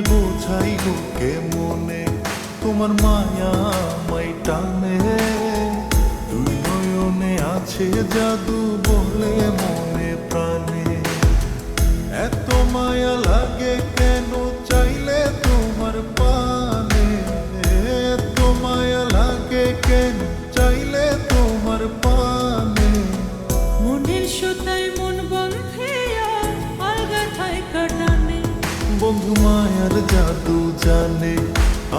তোমায় বোঝাই গো কে মনে, তোমার মায়া মাই টানে। দুই নয়নে আছে জাদু বলে মনে। বন্ধু মায়ার জাদু জানে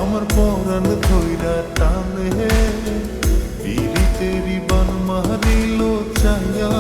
আমার পরাণ ধৈরা টানে। পিরিতেরি বান মারিল ছায়া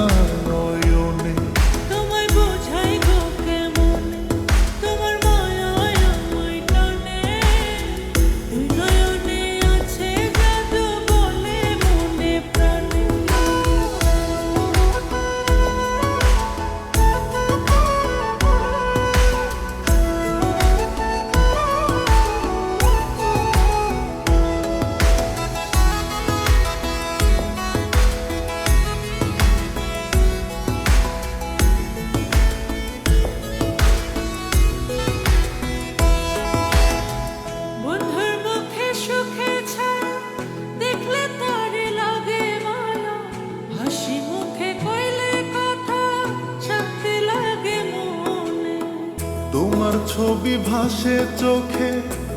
ছবি ভাসে চোখে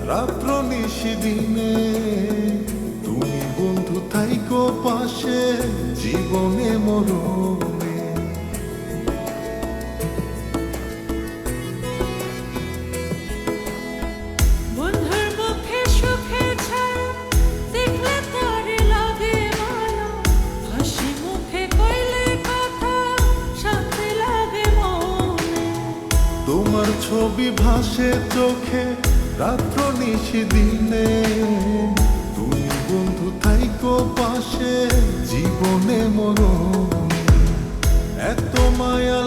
রাত্র নিশি দিনে। তুমি বন্ধু তাইকো পাশে জীবনে মরণে। ছবি ভাসে চোখে রাত্র নিশি দিনে। তুমি বন্ধু থাইকো পাশে জীবনে মরণ। এত মায়া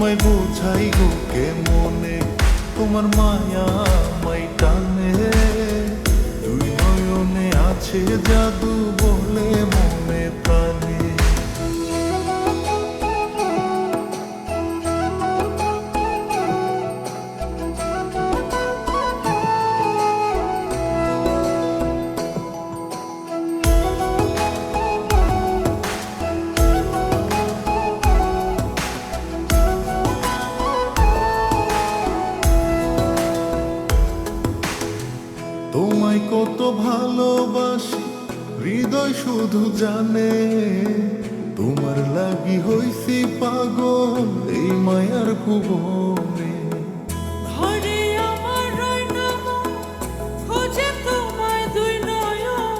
তোমায় বোঝাই গো কে মনে তোমার মায়া মাই টানে। দুই নয়নে আছে জাদু শুধু জানে তোমার লাগি হইছি পাগল এই মায়ার ভুবনে ঘরে আমার রইনা খোঁজে তোমায় দুই নয়ন।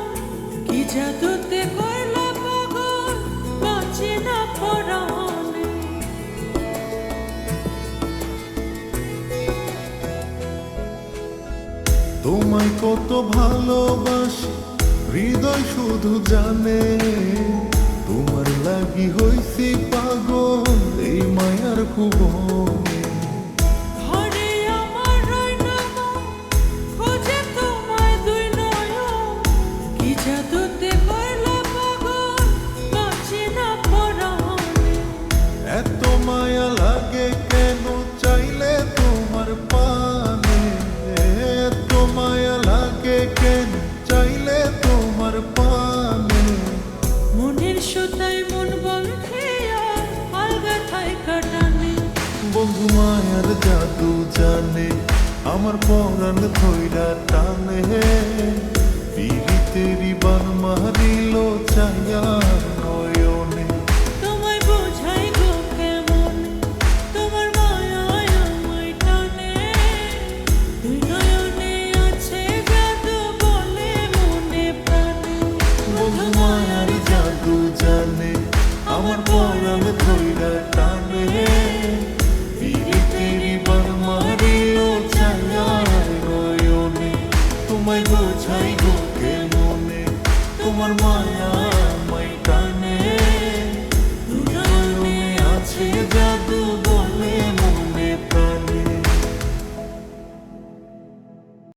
কি জাদুতে কইলা পাগল, বাঁচে না পরাণে। তোমায় কত ভালোবাসি হৃদয় শুধু জানে তোমার লাগি হইছি পাগল এই মায়ার ভুবনে জানে আমার পরাণ ধৈরা টানে। পিরিতেরি বান মারিল ছায়া। Lord.